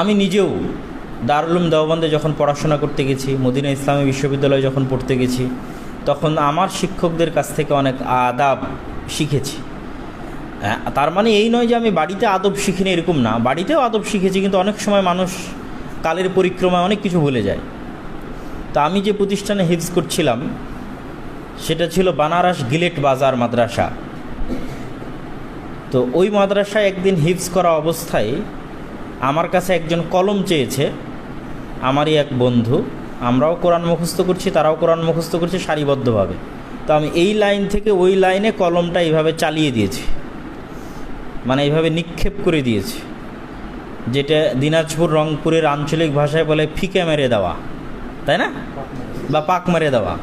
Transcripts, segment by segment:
আমি নিজেও দারুলুম দেওবন্দে যখন পড়াশোনা করতে গেছি মদিনা ইসলামী বিশ্ববিদ্যালয়ে যখন পড়তে গেছি তখন আমার শিক্ষকদের কাছ থেকে অনেক আদাব শিখেছি। হ্যাঁ, তার মানে এই নয় যে আমি বাড়িতে আদব শিখিনি এরকম না। বাড়িতেও আদব শিখেছি কিন্তু অনেক সময় মানুষ কালের পরিক্রমায় অনেক কিছু ভুলে যায়। তা আমি যে প্রতিষ্ঠানে হিফজ করছিলাম সেটা ছিল বানারস গিলেট বাজার মাদ্রাসা। তো ওই মাদ্রাসায় একদিন হিফজ করা অবস্থায় আমার কাছে একজন কলম চেয়েছে, আমারই এক বন্ধু, আমরাও কোরআন মুখস্থ করছি, তারাও কোরআন মুখস্থ করছে সারিবদ্ধভাবে। তো আমি এই লাইন থেকে ওই লাইনে কলমটা এইভাবে চালিয়ে দিয়েছি। মানে এইভাবে নিক্ষেপ করে দিয়েছি। যেটা দিনাজপুর, রংপুরের আঞ্চলিক ভাষায় বলে ফিকে মেরে দেওয়া, তাই না? বা পাক মেরে দেওয়া।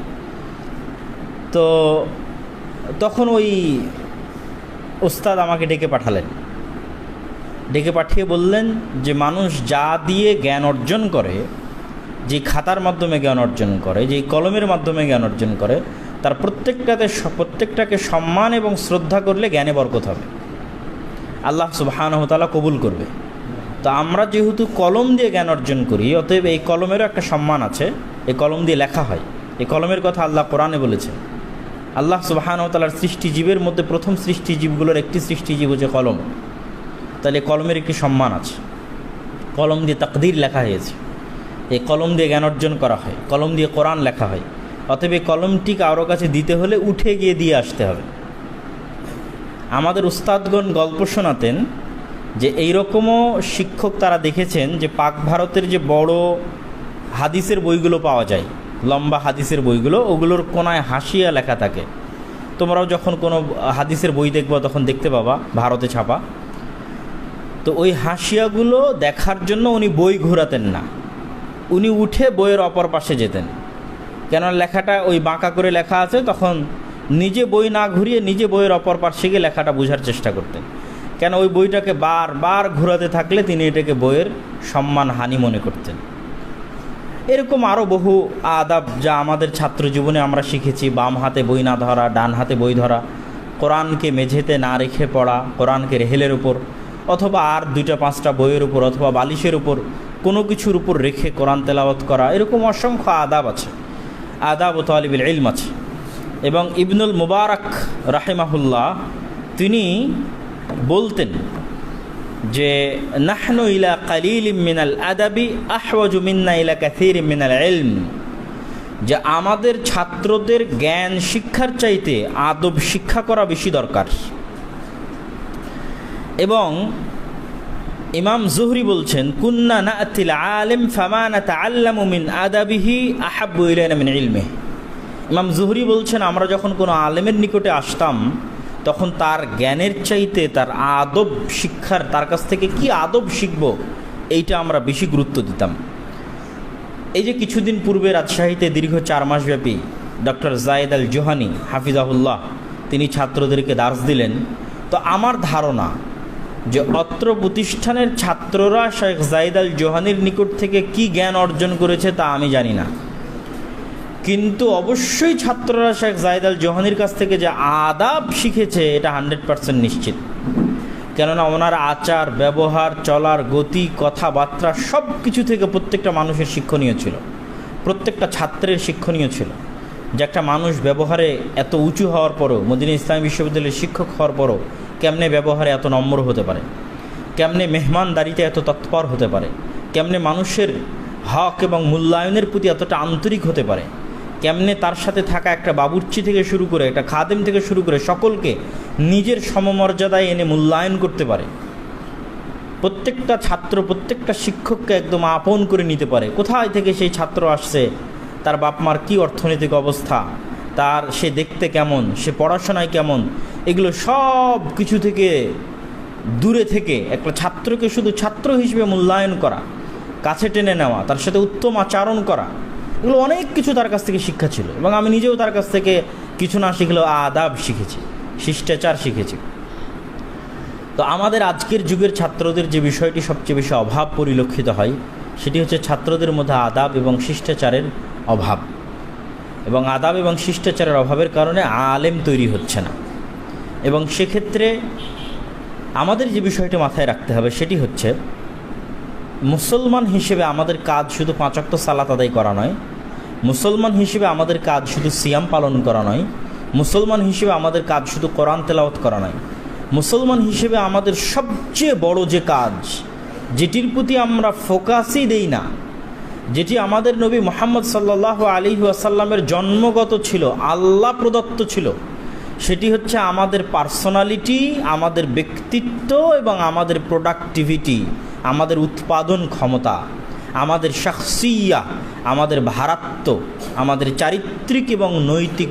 তো তখন ওই ওস্তাদ আমাকে ডেকে পাঠালেন। ডেকে পাঠিয়ে বললেন যে, মানুষ যা দিয়ে জ্ঞান অর্জন করে, যে খাতার মাধ্যমে জ্ঞান অর্জন করে, যে কলমের মাধ্যমে জ্ঞান অর্জন করে, তার প্রত্যেকটাতে প্রত্যেকটাকে সম্মান এবং শ্রদ্ধা করলে জ্ঞানে বরকত হবে। আল্লাহ সুবাহানহতালা কবুল করবে। তো আমরা যেহেতু কলম দিয়ে জ্ঞান অর্জন করি, অতএব এই কলমেরও একটা সম্মান আছে। এই কলম দিয়ে লেখা হয়। এই কলমের কথা আল্লাহ কোরআনে বলেছে আল্লাহ সুবাহানহতালার সৃষ্টিজীবের মধ্যে প্রথম সৃষ্টিজীবগুলোর একটি সৃষ্টিজীব হচ্ছে কলম। তাহলে কলমের একটি সম্মান আছে। কলম দিয়ে তাকদির লেখা হয়েছে। এই কলম দিয়ে জ্ঞান অর্জন করা হয়। কলম দিয়ে কোরআন লেখা হয়। অতএব এই কলমটি কারও কাছে দিতে হলে উঠে গিয়ে দিয়ে আসতে হবে। আমাদের উস্তাদগণ গল্প শোনাতেন যে এইরকমও শিক্ষক তারা দেখেছেন যে পাক ভারতের যে বড় হাদিসের বইগুলো পাওয়া যায়, লম্বা হাদিসের বইগুলো, ওগুলোর কোনায় হাসিয়া লেখা থাকে। তোমরাও যখন কোনো হাদিসের বই দেখবা, তখন দেখতে পাবা, ভারতে ছাপা। তো ওই হাসিয়াগুলো দেখার জন্য উনি বই ঘোরাতেন না। উনি উঠে বইয়ের অপর পাশে যেতেন। কেন লেখাটা ওই বাঁকা করে লেখা আছে, তখন নিজে বই না ঘুরিয়ে নিজে বইয়ের অপর পাশে গিয়ে লেখাটা বোঝার চেষ্টা করতেন। কেন ওই বইটাকে বারবার ঘোরাতে থাকলে তিনি এটাকে বইয়ের সম্মান হানি মনে করতেন। এরকম আরও বহু আদাব যা আমাদের ছাত্র জীবনে আমরা শিখেছি। বাম হাতে বই না ধরা, ডান হাতে বই ধরা, কোরআনকে মেঝেতে না রেখে পড়া, কোরআনকে রেহেলের উপর। অথবা আর দুইটা, পাঁচটা বইয়ের উপর অথবা বালিশের উপর কোনো কিছুর উপর রেখে কোরআন তেলাওয়াত করা, এরকম অসংখ্য আদাব আছে। আদাব ও তালিবিল ইলম আছে। এবং ইবনুল মুবারক রাহেমাহুল্লাহ, তিনি বলতেন যে, নাহনু ইলা কালিল মিনাল আদাবি আহওয়াজু মিন্না ইলা কাসির মিনাল ইলম যে আমাদের ছাত্রদের জ্ঞান শিক্ষার চাইতে আদব শিক্ষা করা বেশি দরকার। এবং ইমাম জুহরি বলছেন, কুন্না নাতিল আলিম ফামানা তাআল্লামু মিন আদাবিহি আহাব্বু ইলাইনা মিন ইলমিহি। ইমাম জুহরি বলছেন, আমরা যখন কোনো আলেমের নিকটে আসতাম, তখন তার জ্ঞানের চাইতে, তার আদব শিক্ষার, তার কাছ থেকে কি আদব শিখব, এইটা আমরা বেশি গুরুত্ব দিতাম। এই যে কিছুদিন পূর্বে রাজশাহীতে দীর্ঘ চার মাসব্যাপী ডক্টর জায়েদ আল জোহানি হাফিজাহুল্লাহ, তিনি ছাত্রদেরকে দার্স দিলেন। তো আমার ধারণা যে অত্র প্রতিষ্ঠানের ছাত্ররা শেখ জাইদ আল জোহানির নিকট থেকে কি জ্ঞান অর্জন করেছে তা আমি জানি না। কিন্তু অবশ্যই ছাত্ররা শেখ জায়দ আল জোহানির কাছ থেকে যে আদাব শিখেছে, এটা হান্ড্রেড পার্সেন্ট নিশ্চিত। কেননা ওনার আচার, ব্যবহার, চলার গতি, কথাবার্তা সব কিছু থেকে প্রত্যেকটা মানুষের শিক্ষণীয় ছিল। প্রত্যেকটা ছাত্রের শিক্ষণীয় ছিল। যে একটা মানুষ ব্যবহারে এত উঁচু হওয়ার পরও, মদিনা ইসলামী বিশ্ববিদ্যালয়ের শিক্ষক হওয়ার পরও কেমনে ব্যবহারে এত নম্র হতে পারে? কেমনে মেহমানদারিতে এত তৎপর হতে পারে? কেমনে মানুষের হক এবং মূল্যায়নের প্রতি এতটা আন্তরিক হতে পারে? কেমনে তার সাথে থাকা একটা বাবুর্চি থেকে শুরু করে, একটা খাদেম থেকে শুরু করে সকলকে নিজের সমমর্যাদায় এনে মূল্যায়ন করতে পারে? প্রত্যেকটা ছাত্র, প্রত্যেকটা শিক্ষককে একদম আপন করে নিতে পারে। কোথায় থেকে সেই ছাত্র আসছে? তার বাপ মার কী অর্থনৈতিক অবস্থা, তার সে দেখতে কেমন, সে পড়াশোনায় কেমন, এগুলো সব কিছু থেকে দূরে থেকে একটা ছাত্রকে শুধু ছাত্র হিসেবে মূল্যায়ন করা, কাছে টেনে নেওয়া, তার সাথে উত্তম আচরণ করা, এগুলো অনেক কিছু তার কাছ থেকে শিক্ষা ছিল এবং আমি নিজেও তার কাছ থেকে কিছু না শিখলেও আদাব শিখেছি, শিষ্টাচার শিখেছি। তো আমাদের আজকের যুগের ছাত্রদের যে বিষয়টি সবচেয়ে বেশি অভাব পরিলক্ষিত হয় সেটি হচ্ছে ছাত্রদের মধ্যে আদাব এবং শিষ্টাচারের অভাব। এবং আদাব এবং শিষ্টাচারের অভাবের কারণে আলেম তৈরি হচ্ছে না। এবং সেক্ষেত্রে আমাদের যে বিষয়টি মাথায় রাখতে হবে সেটি হচ্ছে, মুসলমান হিসেবে আমাদের কাজ শুধু পাঁচক্ত সালাত আদায় করা নয়, মুসলমান হিসেবে আমাদের কাজ শুধু সিয়াম পালন করা নয়, মুসলমান হিসেবে আমাদের কাজ শুধু কোরআন তেলাওত করা নয়, মুসলমান হিসেবে আমাদের সবচেয়ে বড় যে কাজ যেটির প্রতি আমরা ফোকাসই দেই না, যেটি আমাদের নবী মোহাম্মদ সাল্লাহ আলী আসাল্লামের জন্মগত ছিল, আল্লাহ প্রদত্ত ছিল, সেটি হচ্ছে আমাদের পার্সোনালিটি, আমাদের ব্যক্তিত্ব এবং আমাদের প্রোডাক্টিভিটি, আমাদের উৎপাদন ক্ষমতা, আমাদের শাখসিয়া, আমাদের ভারাত্ম, আমাদের চারিত্রিক এবং নৈতিক